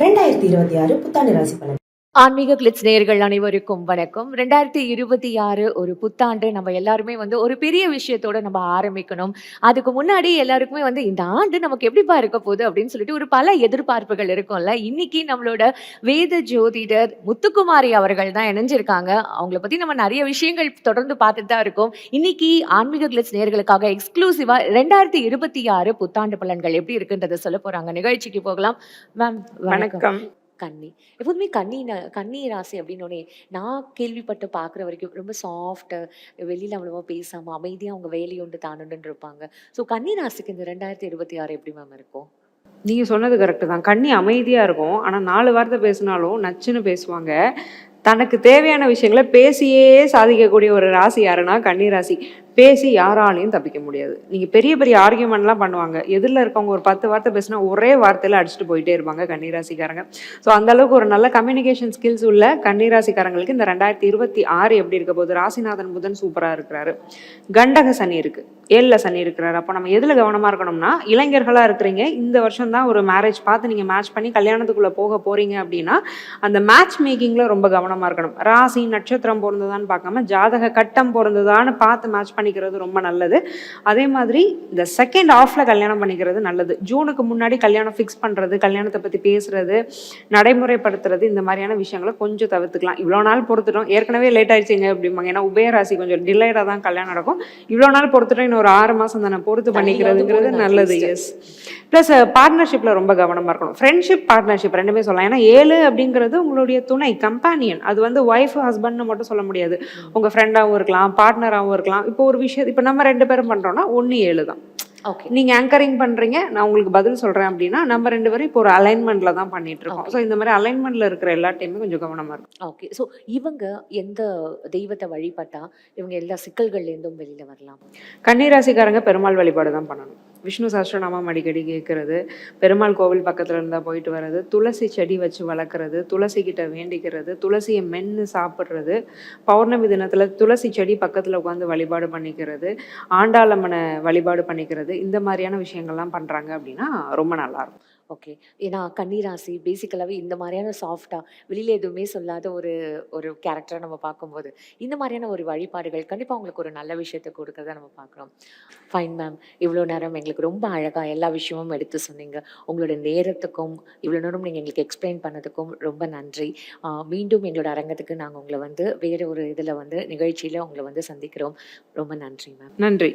ரெண்டாயிரத்தி இருபத்தி ஆறு புத்தாண்டு ராசி பலன் ஆன்மீக கிளிட்ஸ் நேயர்கள் அனைவருக்கும் வணக்கம். ரெண்டாயிரத்தி இருபத்தி ஆறு ஒரு புத்தாண்டு நம்ம எல்லாருமே வந்து ஒரு பெரிய விஷயத்தோட நம்ம ஆரம்பிக்கணும். அதுக்கு முன்னாடி எல்லாருக்குமே வந்து இந்த ஆண்டு நமக்கு எப்படிப்பா இருக்க போகுது அப்படின்னு சொல்லிட்டு ஒரு பல எதிர்பார்ப்புகள் இருக்கும்ல. இன்னைக்கு நம்மளோட வேத ஜோதிடர் முத்துக்குமாரி அவர்கள் தான் இணைஞ்சிருக்காங்க. அவங்கள பத்தி நம்ம நிறைய விஷயங்கள் தொடர்ந்து பார்த்துட்டு தான் இருக்கோம். இன்னைக்கு ஆன்மீக கிளிட்ஸ் நேயர்களுக்காக எக்ஸ்க்ளூசிவா ரெண்டாயிரத்தி இருபத்தி ஆறு புத்தாண்டு பலன்கள் எப்படி இருக்குன்றதை சொல்ல போறாங்க. நிகழ்ச்சிக்கு போகலாம். மேம் வணக்கம். கன்னி எப்போதுமே கன்னி கன்னி ராசி அப்படின்னோடனே நான் கேள்விப்பட்டு பார்க்குற வரைக்கும் ரொம்ப சாஃப்ட்டு வெளியில் அவ்வளோவா பேசாமல் அமைதியாக அவங்க வேலையுண்டு தானுண்டுன்னு இருப்பாங்க. ஸோ கன்னி ராசிக்கு இந்த ரெண்டாயிரத்தி இருபத்தி ஆறு எப்படி மேம் இருக்கும்? நீங்கள் சொன்னது கரெக்டு தான். கண்ணி அமைதியாக இருக்கும். ஆனால் நாலு வார்த்தை பேசினாலும் நச்சுன்னு பேசுவாங்க. தனக்கு தேவையான விஷயங்களை பேசியே சாதிக்கக்கூடிய ஒரு ராசி யாருன்னா கன்னி ராசி. பேசி யாராலையும் தப்பிக்க முடியாது. நீங்கள் பெரிய பெரிய ஆர்கியூமெண்ட்லாம் பண்ணுவாங்க. எதிரில் இருக்கவங்க ஒரு பத்து வார்த்தை பேசினா ஒரே வார்த்தையில் அடிச்சுட்டு போயிட்டே இருப்பாங்க கன்னிராசிக்காரங்க. ஸோ அந்த அளவுக்கு ஒரு நல்ல கம்யூனிகேஷன் ஸ்கில்ஸ் உள்ள கன்னிராசிக்காரங்களுக்கு இந்த ரெண்டாயிரத்தி இருபத்தி ஆறு எப்படி இருக்க போகுது? ராசிநாதன் புதன் சூப்பராக இருக்கிறாரு. கண்டக சனி இருக்கு. ஏழில் சனி இருக்கிறாரு. அப்போ நம்ம எதில் கவனமாக இருக்கணும்னா இளைஞர்களாக இருக்கிறீங்க. இந்த வருஷம் தான் ஒரு மேரேஜ் பார்த்து நீங்கள் மேட்ச் பண்ணி கல்யாணத்துக்குள்ளே போக போகிறீங்க அப்படின்னா அந்த மேட்ச் மேக்கிங்கில் ரொம்ப கவனமாக இருக்கணும். ராசி நட்சத்திரம் பொருந்ததான்னு பார்க்காம ஜாதக கட்டம் பொருந்ததான்னு பார்த்து மேட்ச் பண்ணிக்கிறது ரொம்ப நல்லது. அதே மாதிரி இந்த செகண்ட் ஆஃப்ல கல்யாணம் பண்ணிக்கிறது நல்லது. ஜூனுக்கு முன்னாடி கல்யாணம் ஃபிக்ஸ் பண்றது கல்யாணத்தை பத்தி பேசுறது நடைமுறைப்படுத்துறது இந்த மாதிரியான விஷயங்களை கொஞ்சம் தவிர்த்துக்கலாம். இவ்வளோ நாள் பொறுத்துட்டோம். ஏற்கனவே லேட் ஆயிடுச்சுங்க அப்படிம்பாங்க. ஏன்னா உபயராசி கொஞ்சம் டிலேடாக தான் கல்யாணம் நடக்கும். இவ்வளோ நாள் பொறுத்துட்டோம். இன்னும் ஒரு ஆறு மாசம் தானே பொறுத்து பண்ணிக்கிறதுங்கிறது நல்லது. எஸ் ப்ளஸ் பார்ட்னர்ஷிப்ல ரொம்ப கவனமா இருக்கணும். ஃப்ரெண்ட்ஷிப் பார்ட்னர்ஷிப் ரெண்டுமே சொல்லலாம். ஏன்னா ஏழு அப்படிங்கிறது உங்களுடைய துணை கம்பானியன் அது வந்து ஒய்ஃப் ஹஸ்பண்ட்னு மட்டும் சொல்ல முடியாது. உங்க ஃப்ரெண்டாகவும் இருக்கலாம் பார்ட்னராகவும் இருக்கலாம். இப்போ ஒரு விஷயம் இப்போ நம்ம ரெண்டு பேரும் பண்றோம்னா ஒன்று ஏழு தான். ஓகே நீங்க ஆங்கரிங் பண்றீங்க நான் உங்களுக்கு பதில் சொல்றேன் அப்படின்னா நம்ம ரெண்டு பேரும் இப்போ ஒரு அலைன்மெண்ட்ல தான் பண்ணிட்டு இருக்கோம். ஸோ இந்த மாதிரி அலைன்மெண்ட்ல இருக்கிற எல்லா டைமும் கொஞ்சம் கவனமா இருக்கும். ஓகே ஸோ இவங்க எந்த தெய்வத்தை வழிபட்டா இவங்க எல்லா சிக்கல்கள்ல இருந்தும் வெளியில வரலாம்? கன்னிராசிக்காரங்க பெருமாள் வழிபாடு தான் பண்ணணும். விஷ்ணு சஹஸ்ரநாமம் அடிக்கடி கேட்கறது. பெருமாள் கோவில் பக்கத்துல இருந்தா போயிட்டு வர்றது துளசி செடி வச்சு வளர்க்குறது துளசி கிட்ட வேண்டிக்கிறது துளசியை மென்று சாப்பிட்றது பௌர்ணமி தினத்துல துளசி செடி பக்கத்துல உட்காந்து வழிபாடு பண்ணிக்கிறது ஆண்டாளம்மனை வழிபாடு பண்ணிக்கிறது இந்த மாதிரியான விஷயங்கள்லாம் பண்றாங்க அப்படின்னா ரொம்ப நல்லா இருக்கும். ஓகே ஏன்னா கன்னிராசி பேசிக்கலாகவே இந்த மாதிரியான சாஃப்டாக வெளியில் எதுவுமே சொல்லாத ஒரு ஒரு கேரக்டரை நம்ம பார்க்கும்போது இந்த மாதிரியான ஒரு வழிபாடுகள் கண்டிப்பாக உங்களுக்கு ஒரு நல்ல விஷயத்தை கொடுக்கறத நம்ம பார்க்குறோம். ஃபைன் மேம் இவ்வளோ நேரம் எங்களுக்கு ரொம்ப அழகாக எல்லா விஷயமும் எடுத்து சொன்னீங்க. உங்களோட நேரத்துக்கும் இவ்வளோ நேரம் நீங்கள் எங்களுக்கு எக்ஸ்பிளைன் பண்ணதுக்கும் ரொம்ப நன்றி. மீண்டும் எங்களோட அரங்கத்துக்கு நாங்கள் உங்களை வந்து வேறு ஒரு இதில் வந்து நிகழ்ச்சியில் உங்களை வந்து சந்திக்கிறோம். ரொம்ப நன்றி மேம் நன்றி.